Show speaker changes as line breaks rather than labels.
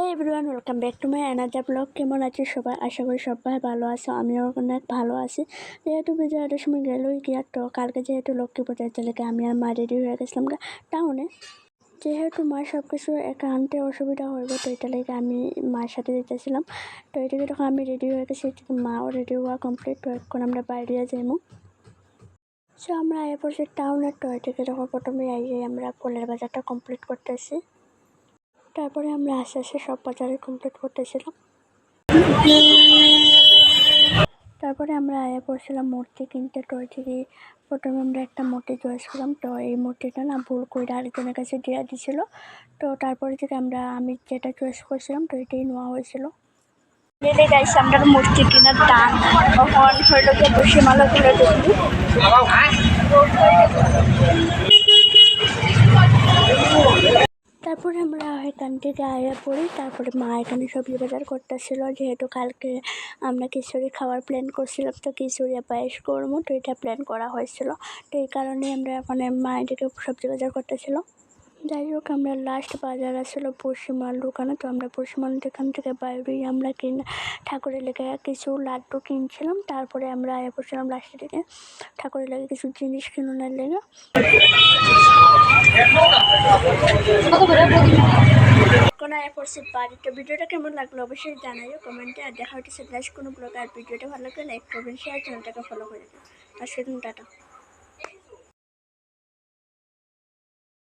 Hey everyone welcome back to my another blog কেমন আছে সবাই? আশা করি সবাই ভালো আছো, আমিও অনেক ভালো আছি। যেহেতু বিজয়াটের সময় গেলই গিয়া তো কালকে যেহেতু লক্ষ্মী পূজার তাহলে আমি আর মা রেডি হয়ে গেছিলাম গা টাউনে যেহেতু মার সব কিছু একা আনতে অসুবিধা হইব তো এটা আমি মার সাথে যেতেছিলাম। তো এদিকে তখন আমি রেডি হয়ে গেছি মাও রেডি হওয়া কমপ্লিট তো এখন আমরা বাইরে যাইমু। সো আমরা পড়ছি টাউনের তো এদিকে তখন প্রথমে আইয়ে আমরা ফুলের বাজারটা কমপ্লিট করতেছি। তারপরে আমরা আস্তে আস্তে সব বাজারে কমপ্লিট করতেছিলাম। তারপরে আমরা আয়া পড়ছিলাম মূর্তি কিনতে তো থেকে। প্রথমে আমরা একটা মূর্তি চয়েস করলাম। তো এই মূর্তিটা না ভুল করে আরেকজনের কাছে দিয়ে দিছিল। তো তারপরে থেকে আমরা, আমি যেটা চয়েস করছিলাম, তো এটাই নেওয়া হয়েছিল। আমরা মূর্তি কেনার দাম তখন হইল বসে দেখি তারপরে আমরা এখান থেকে আয়া পড়ি, তারপরে মা এখানে সবজি বাজার করতেছিল। যেহেতু কালকে আমরা খিচুড়ি খাওয়ার প্ল্যান করছিলাম, তো খিচুড়ি পায়েস করব, তো এটা প্ল্যান করা হয়েছিল। তো এই কারণে আমরা মানে মা এদিকে সবজি বাজার করতেছিল। যাই হোক, আমরা লাস্ট বাজার আসলো পশ্চিমাল দোকানে, তো আমরা পশ্চিমাল দোকান থেকে বাইরেই আমরা কিন, ঠাকুরের লেগে কিছু লাড্ডু কিনছিলাম। তারপরে আমরা আয়া পড়ছিলাম লাস্টের দিকে। ঠাকুরের লেগে কিছু জিনিস কিনুনের লেগে। ভিডিওটা কেমন লাগল অবশ্যই জানাইও কমেন্টে আর দেখা হচ্ছে কোনো ব্লগ আর ভিডিওটা ভালো লাগলে লাইক করবেন শেয়ার চ্যানেলটাকে ফলো করে দেবেন আর সেদিন টাটা।